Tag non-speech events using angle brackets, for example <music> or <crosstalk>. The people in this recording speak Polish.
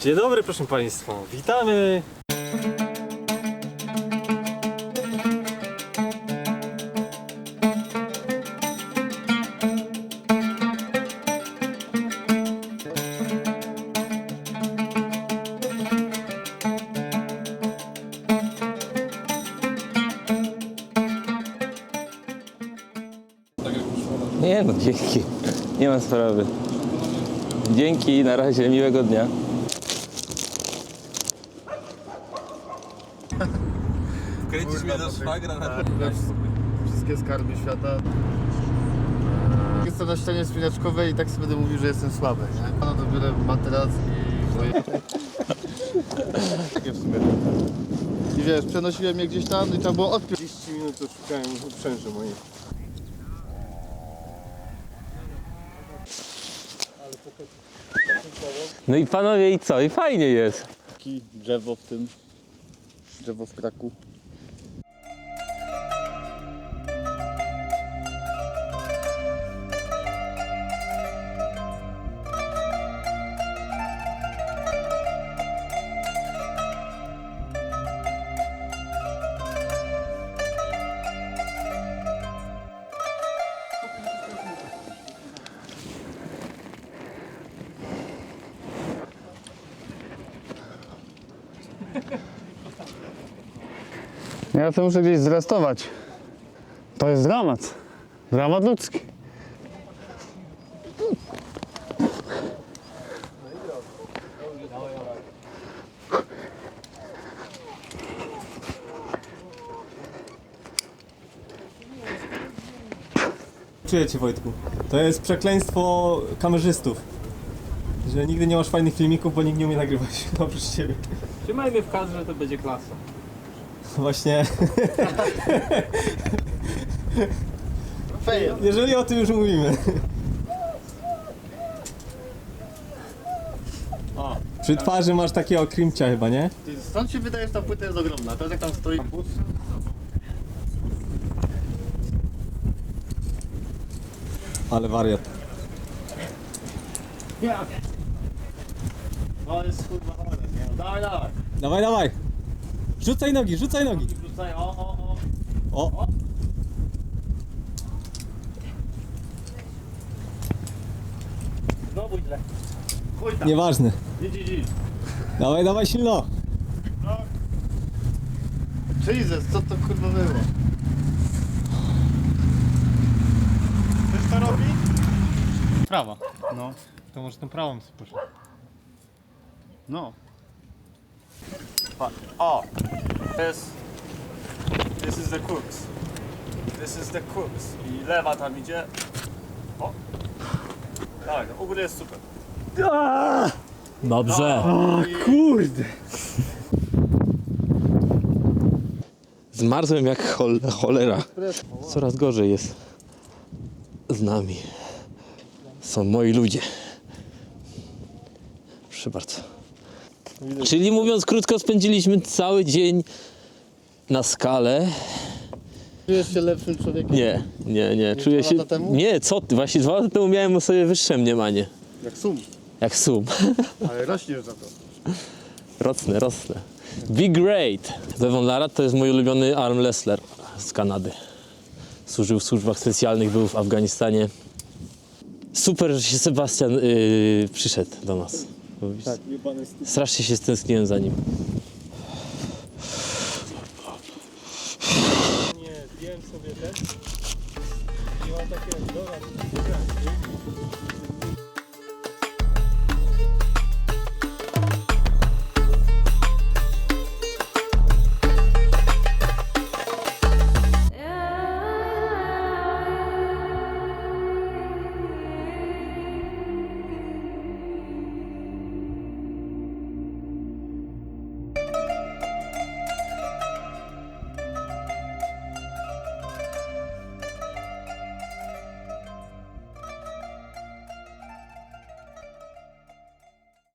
Dzień dobry, proszę Państwa. Witamy. Nie no, dzięki. Nie ma sprawy. Dzięki, na razie, miłego dnia. Mnie do szwagra na Wszystkie skarby świata. Jestem na ścianie spinaczkowej i tak sobie będę mówił, że jestem słaby, nie? No to biorę materac i moje... Takie w sumie. I wiesz, przenosiłem je gdzieś tam i tam było odpiąć. 30 minut to szukałem uprzęży mojej. No i panowie, i co? I fajnie jest. Drzewo w tym. Drzewo w kraku. Ja to muszę gdzieś zrestować. To jest dramat. Dramat ludzki. Czuję Cię Wojtku. To jest przekleństwo kamerzystów. Że nigdy nie masz fajnych filmików, bo nikt nie umie nagrywać <laughs> oprócz Ciebie. Trzymajmy w kadrze, to będzie klasa. Właśnie, Fail. jeżeli o tym już mówimy. O. Przy twarzy masz takiego krimcia chyba, nie? Ty, Stąd się wydaje, że ta płyta jest ogromna. Teraz jak tam stoi... Ale wariat. To jest kurwa nie? Dawaj, dawaj. Dawaj, dawaj! Rzucaj nogi, rzucaj nogi! Rzucaj, o, o, o. O! Znowu źle. Chuj tam. Nieważne. Idź, idź, idź. Dawaj, dawaj silno! Jesus, co to kurwa było? Chcesz to robić? Prawa. No. To może tą prawą spójrz. No. O! This, this is the crux. This is the crux. I lewa tam idzie. O! Tak, u góry jest super. Dobrze. Kurde! Zmarzłem jak chol cholera. Coraz gorzej jest z nami. Są moi ludzie. Proszę bardzo. Czyli mówiąc krótko, spędziliśmy cały dzień na skale. Czujesz się lepszym człowiekiem? Nie, nie, nie. Czuję dwa się. lata temu? Nie, co ty? Właśnie dwa lata temu miałem o sobie wyższe mniemanie. Jak sum. Jak sum. <laughs> Ale rośniesz za to. Rosnę, rosnę. Be great! Devon Lara to jest mój ulubiony arm wrestler z Kanady. Służył w służbach specjalnych, był w Afganistanie. Super, że się Sebastian yy, przyszedł do nas. Bo Tak. Strasznie się stęskniłem za nim. Nie, wiem sobie też. I mam takie, dobra.